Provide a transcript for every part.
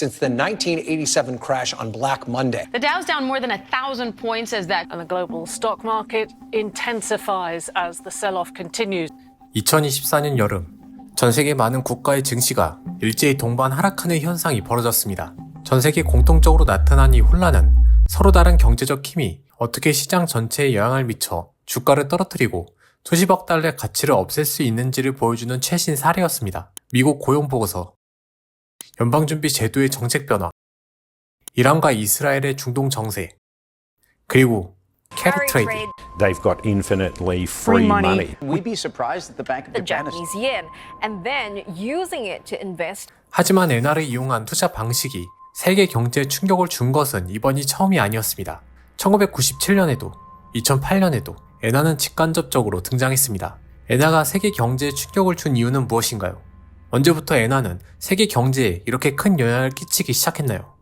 since the 1987 crash on Black Monday. The Dow's down more than a thousand points as that And the global stock market intensifies as the sell off continues. 2024년 여름 전 세계 많은 국가의 증시가 일제히 동반 하락하는 현상이 벌어졌습니다. 전 세계 공통적으로 나타난 이 혼란은 서로 다른 경제적 힘이 어떻게 시장 전체에 영향을 미쳐 주가를 떨어뜨리고 수십억 달러의 가치를 없앨 수 있는지를 보여주는 최신 사례였습니다. 미국 고용 보고서, 연방준비 제도의 정책 변화, 이란과 이스라엘의 중동 정세, 그리고 캐리 트레이드, They've got infinitely free, money. We'd be surprised at the Bank of the Japan is Japanese yen and then using it to invest 하지만 엔화를 이용한 투자 방식이 세계 경제에 충격을 준 것은 이번이 처음이 아니었습니다. 1997년에도 2008년에도 엔화는 직간접적으로 등장했습니다. 엔화가 세계 경제에 충격을 준 이유는 무엇인가요? 언제부터 엔화는 세계 경제에 이렇게 큰 영향을 끼치기 시작했나요?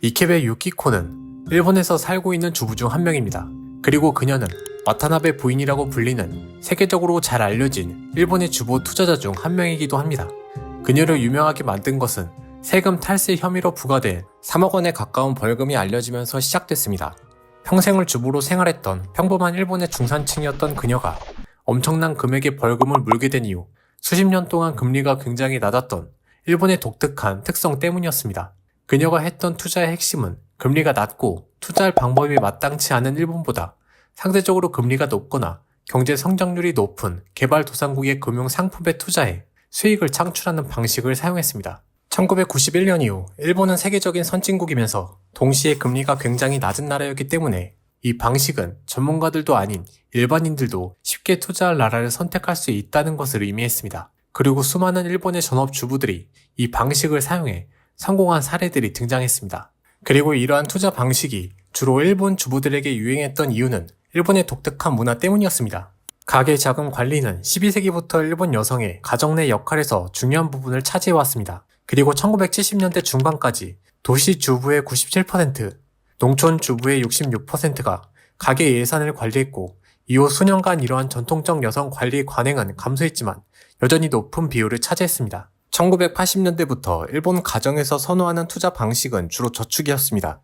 이케베 유키코는 일본에서 살고 있는 주부 중 한 명입니다. 그리고 그녀는 와타나베 부인이라고 불리는 세계적으로 잘 알려진 일본의 주보 투자자 중 한 명이기도 합니다. 그녀를 유명하게 만든 것은 세금 탈세 혐의로 부과된 3억 원에 가까운 벌금이 알려지면서 시작됐습니다. 평생을 주부로 생활했던 평범한 일본의 중산층이었던 그녀가 엄청난 금액의 벌금을 물게 된 이후 수십 년 동안 금리가 굉장히 낮았던 일본의 독특한 특성 때문이었습니다. 그녀가 했던 투자의 핵심은 금리가 낮고 투자할 방법이 마땅치 않은 일본보다 상대적으로 금리가 높거나 경제 성장률이 높은 개발도상국의 금융 상품에 투자해 수익을 창출하는 방식을 사용했습니다. 1991년 이후 일본은 세계적인 선진국이면서 동시에 금리가 굉장히 낮은 나라였기 때문에 이 방식은 전문가들도 아닌 일반인들도 쉽게 투자할 나라를 선택할 수 있다는 것을 의미했습니다. 그리고 수많은 일본의 전업주부들이 이 방식을 사용해 성공한 사례들이 등장했습니다. 그리고 이러한 투자 방식이 주로 일본 주부들에게 유행했던 이유는 일본의 독특한 문화 때문이었습니다. 가계 자금 관리는 12세기부터 일본 여성의 가정 내 역할에서 중요한 부분을 차지해왔습니다. 그리고 1970년대 중반까지 도시 주부의 97%, 농촌 주부의 66%가 가계 예산을 관리했고 이후 수년간 이러한 전통적 여성 관리 관행은 감소했지만 여전히 높은 비율을 차지했습니다. 1980년대부터 일본 가정에서 선호하는 투자 방식은 주로 저축이었습니다.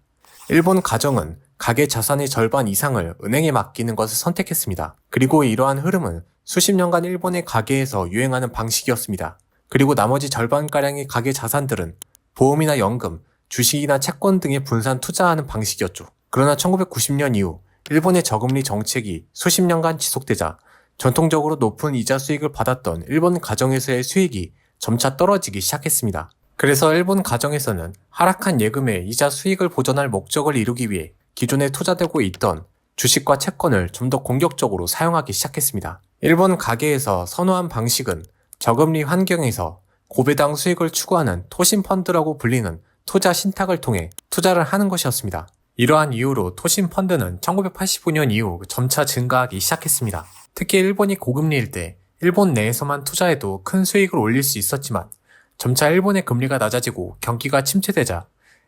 일본 가정은 가계 자산의 절반 이상을 은행에 맡기는 것을 선택했습니다. 그리고 이러한 흐름은 수십 년간 일본의 가계에서 유행하는 방식이었습니다. 그리고 나머지 절반가량의 가계 자산들은 보험이나 연금, 주식이나 채권 등에 분산 투자하는 방식이었죠. 그러나 1990년 이후 일본의 저금리 정책이 수십 년간 지속되자 전통적으로 높은 이자 수익을 받았던 일본 가정에서의 수익이 점차 떨어지기 시작했습니다. 그래서 일본 가정에서는 하락한 예금의 이자 수익을 보전할 목적을 이루기 위해 기존에 투자되고 있던 주식과 채권을 좀 더 공격적으로 사용하기 시작했습니다. 일본 가계에서 선호한 방식은 저금리 환경에서 고배당 수익을 추구하는 토신 펀드라고 불리는 투자 신탁을 통해 투자를 하는 것이었습니다. 이러한 이유로 토신 펀드는 1985년 이후 점차 증가하기 시작했습니다. 특히 일본이 고금리일 때 일본 내에서만 투자해도 큰 수익을 올릴 수 있었지만 점차 일본의 금리가 낮아지고 경기가 침체되자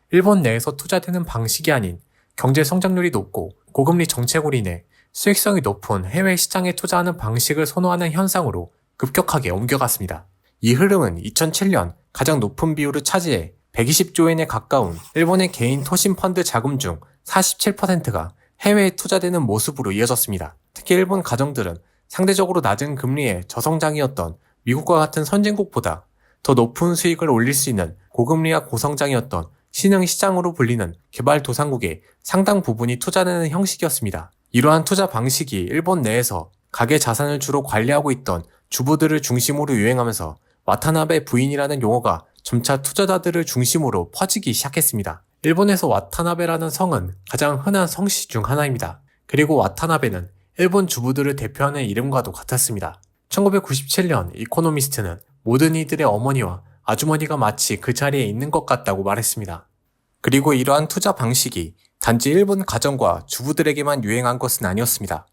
일본 내에서 투자되는 방식이 아닌 경제 성장률이 높고 고금리 정책으로 인해 수익성이 높은 해외 시장에 투자하는 방식을 선호하는 현상으로 급격하게 옮겨갔습니다. 이 흐름은 2007년 가장 높은 비율을 차지해 120조엔에 가까운 일본의 개인 토신 펀드 자금 중 47%가 해외에 투자되는 모습으로 이어졌습니다. 특히 일본 가정들은 상대적으로 낮은 금리의 저성장이었던 미국과 같은 선진국보다 더 높은 수익을 올릴 수 있는 고금리와 고성장이었던 신흥 시장으로 불리는 개발도상국의 상당 부분이 투자되는 형식이었습니다. 이러한 투자 방식이 일본 내에서 가계 자산을 주로 관리하고 있던 주부들을 중심으로 유행하면서 와타나베 부인이라는 용어가 점차 투자자들을 중심으로 퍼지기 시작했습니다. 일본에서 와타나베라는 성은 가장 흔한 성씨 중 하나입니다. 그리고 와타나베는 일본 주부들을 대표하는 이름과도 같았습니다. 1997년 이코노미스트는 모든 이들의 어머니와 아주머니가 마치 그 자리에 있는 것 같다고 말했습니다. 그리고 이러한 투자 방식이 단지 일본 가정과 주부들에게만 유행한 것은 아니었습니다.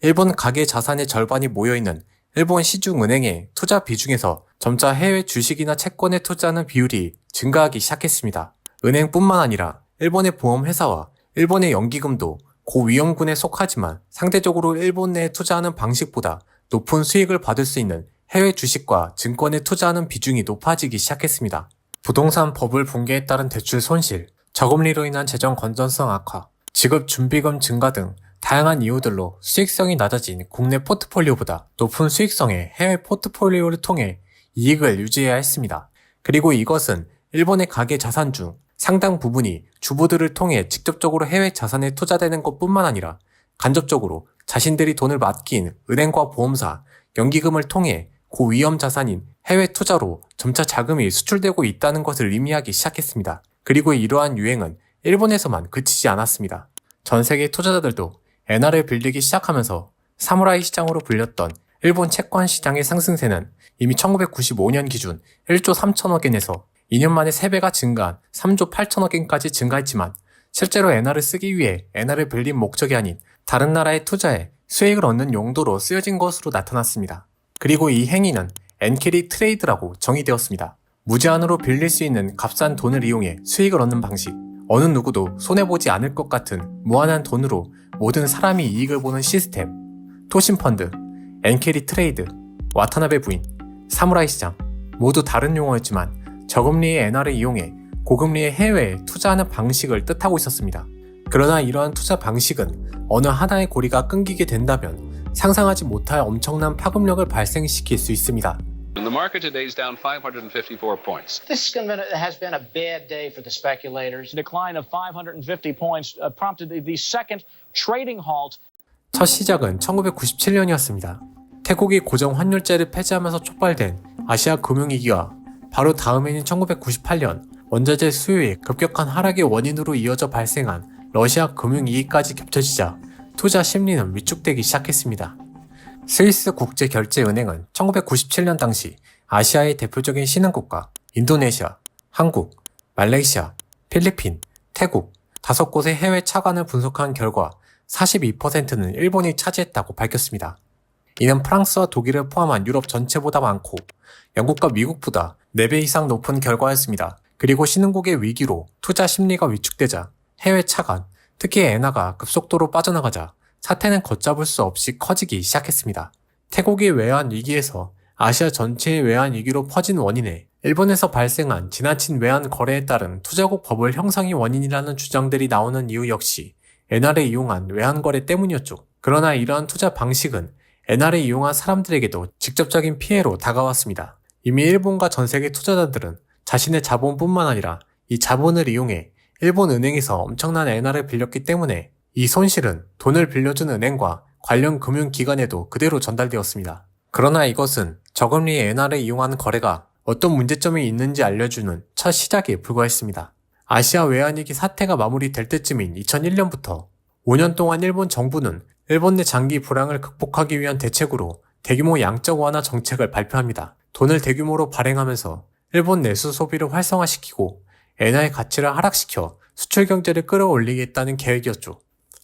일본 가계 자산의 절반이 모여있는 일본 시중은행의 투자 비중에서 점차 해외 주식이나 채권에 투자하는 비율이 증가하기 시작했습니다. 은행뿐만 아니라 일본의 보험회사와 일본의 연기금도 고위험군에 속하지만 상대적으로 일본 내에 투자하는 방식보다 높은 수익을 받을 수 있는 해외 주식과 증권에 투자하는 비중이 높아지기 시작했습니다. 부동산 버블 붕괴에 따른 대출 손실, 저금리로 인한 재정 건전성 악화, 지급 준비금 증가 등 다양한 이유들로 수익성이 낮아진 국내 포트폴리오보다 높은 수익성의 해외 포트폴리오를 통해 이익을 유지해야 했습니다. 그리고 이것은 일본의 가계 자산 중 상당 부분이 주부들을 통해 직접적으로 해외 자산에 투자되는 것 뿐만 아니라 간접적으로 자신들이 돈을 맡긴 은행과 보험사, 연기금을 통해 고위험 자산인 해외 투자로 점차 자금이 수출되고 있다는 것을 의미하기 시작했습니다. 그리고 이러한 유행은 일본에서만 그치지 않았습니다. 전 세계 투자자들도 엔화를 빌리기 시작하면서 사무라이 시장으로 불렸던 일본 채권 시장의 상승세는 이미 1995년 기준 1조 3천억 엔에서 2년 만에 3배가 증가한 3조 8천억 엔까지 증가했지만 실제로 엔화를 쓰기 위해 엔화를 빌린 목적이 아닌 다른 나라에 투자해 수익을 얻는 용도로 쓰여진 것으로 나타났습니다. 그리고 이 행위는 엔캐리 트레이드라고 정의되었습니다. 무제한으로 빌릴 수 있는 값싼 돈을 이용해 수익을 얻는 방식. 어느 누구도 손해보지 않을 것 같은 무한한 돈으로 모든 사람이 이익을 보는 시스템. 토신펀드, 엔캐리 트레이드, 와타나베 부인, 사무라이 시장. 모두 다른 용어였지만 저금리의 엔화를 이용해 고금리의 해외에 투자하는 방식을 뜻하고 있었습니다. 그러나 이러한 투자 방식은 어느 하나의 고리가 끊기게 된다면 상상하지 못할 엄청난 파급력을 발생시킬 수 있습니다. And the market today is down 554 points. This has been, has been a bad day for the speculators. decline of 550 points uh, prompted the, the second trading halt 첫 시작은 1997년이었습니다. 태국이 고정 환율제를 폐지하면서 촉발된 아시아 금융위기와 바로 다음해인 1998년 원자재 수요의 급격한 하락의 원인으로 이어져 발생한 러시아 금융위기까지 겹쳐지자 투자 심리는 위축되기 시작했습니다. 스위스 국제결제은행은 1997년 당시 아시아의 대표적인 신흥국가 인도네시아, 한국, 말레이시아, 필리핀, 태국 다섯 곳의 해외 차관을 분석한 결과 42%는 일본이 차지했다고 밝혔습니다. 이는 프랑스와 독일을 포함한 유럽 전체보다 많고 영국과 미국보다 4배 이상 높은 결과였습니다. 그리고 신흥국의 위기로 투자 심리가 위축되자 해외 차관, 특히 엔화가 급속도로 빠져나가자 사태는 걷잡을 수 없이 커지기 시작했습니다. 태국의 외환 위기에서 아시아 전체의 외환 위기로 퍼진 원인에 일본에서 발생한 지나친 외환 거래에 따른 투자국 버블 형성이 원인이라는 주장들이 나오는 이유 역시 엔화를 이용한 외환 거래 때문이었죠. 그러나 이러한 투자 방식은 엔화를 이용한 사람들에게도 직접적인 피해로 다가왔습니다. 이미 일본과 전 세계 투자자들은 자신의 자본뿐만 아니라 이 자본을 이용해 일본 은행에서 엄청난 엔화를 빌렸기 때문에 이 손실은 돈을 빌려준 은행과 관련 금융기관에도 그대로 전달되었습니다. 그러나 이것은 저금리 엔화를 이용한 거래가 어떤 문제점이 있는지 알려주는 첫 시작에 불과했습니다. 아시아 외환위기 사태가 마무리될 때쯤인 2001년부터 5년 동안 일본 정부는 일본 내 장기 불황을 극복하기 위한 대책으로 대규모 양적 완화 정책을 발표합니다. 돈을 대규모로 발행하면서 일본 내수 소비를 활성화시키고 엔화의 가치를 하락시켜 수출 경제를 끌어올리겠다는 계획이었죠.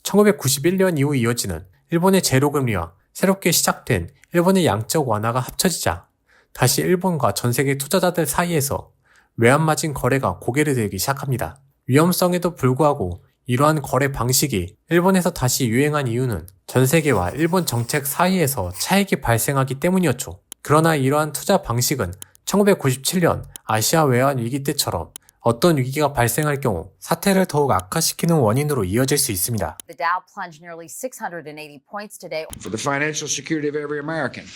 1991년 이후 이어지는 일본의 제로금리와 새롭게 시작된 일본의 양적 완화가 합쳐지자 다시 일본과 전 세계 투자자들 사이에서 외환마진 거래가 고개를 들기 시작합니다. 위험성에도 불구하고 이러한 거래 방식이 일본에서 다시 유행한 이유는 전 세계와 일본 정책 사이에서 차익이 발생하기 때문이었죠. 그러나 이러한 투자 방식은 1997년 아시아 외환 위기 때처럼 어떤 위기가 발생할 경우 사태를 더욱 악화시키는 원인으로 이어질 수 있습니다. The Dow plunged nearly 680 points today. for the financial security of every American.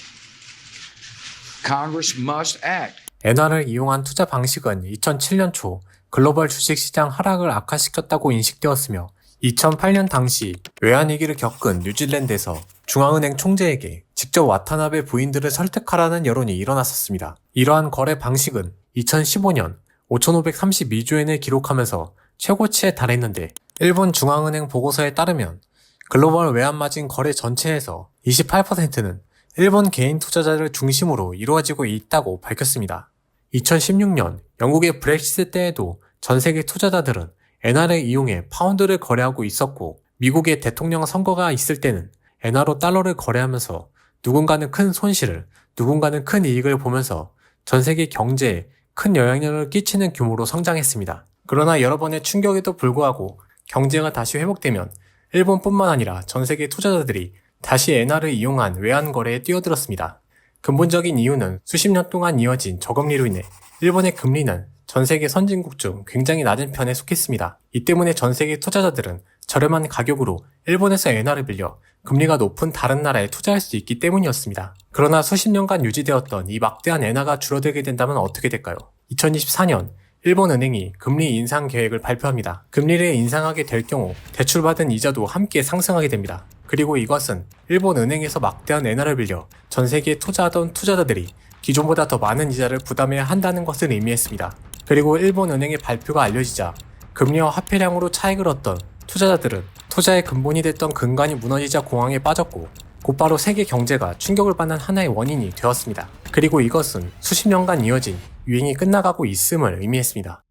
Congress must act. 엔화를 이용한 투자 방식은 2007년 초 글로벌 주식시장 하락을 악화시켰다고 인식되었으며 2008년 당시 외환위기를 겪은 뉴질랜드에서 중앙은행 총재에게 직접 와타나베 부인들을 설득하라는 여론이 일어났었습니다. 이러한 거래 방식은 2015년 5,532조엔을 기록하면서 최고치에 달했는데 일본 중앙은행 보고서에 따르면 글로벌 외환마진 거래 전체에서 28%는 일본 개인 투자자를 중심으로 이루어지고 있다고 밝혔습니다. 2016년 영국의 브렉시트 때에도 전 세계 투자자들은 엔화를 이용해 파운드를 거래하고 있었고 미국의 대통령 선거가 있을 때는 엔화로 달러를 거래하면서 누군가는 큰 손실을 누군가는 큰 이익을 보면서 전 세계 경제에 큰 영향력을 끼치는 규모로 성장했습니다. 그러나 여러 번의 충격에도 불구하고 경제가 다시 회복되면 일본뿐만 아니라 전 세계 투자자들이 다시 엔화를 이용한 외환 거래에 뛰어들었습니다. 근본적인 이유는 수십 년 동안 이어진 저금리로 인해 일본의 금리는 전 세계 선진국 중 굉장히 낮은 편에 속했습니다. 이 때문에 전 세계 투자자들은 저렴한 가격으로 일본에서 엔화를 빌려 금리가 높은 다른 나라에 투자할 수 있기 때문이었습니다. 그러나 수십 년간 유지되었던 이 막대한 엔화가 줄어들게 된다면 어떻게 될까요? 2024년 일본 은행이 금리 인상 계획을 발표합니다. 금리를 인상하게 될 경우 대출받은 이자도 함께 상승하게 됩니다. 그리고 이것은 일본 은행에서 막대한 엔화를 빌려 전 세계에 투자하던 투자자들이 기존보다 더 많은 이자를 부담해야 한다는 것을 의미했습니다. 그리고 일본 은행의 발표가 알려지자 금리와 화폐량으로 차익을 얻던 투자자들은 투자의 근본이 됐던 근간이 무너지자 공황에 빠졌고 곧바로 세계 경제가 충격을 받는 하나의 원인이 되었습니다. 그리고 이것은 수십 년간 이어진 유행이 끝나가고 있음을 의미했습니다.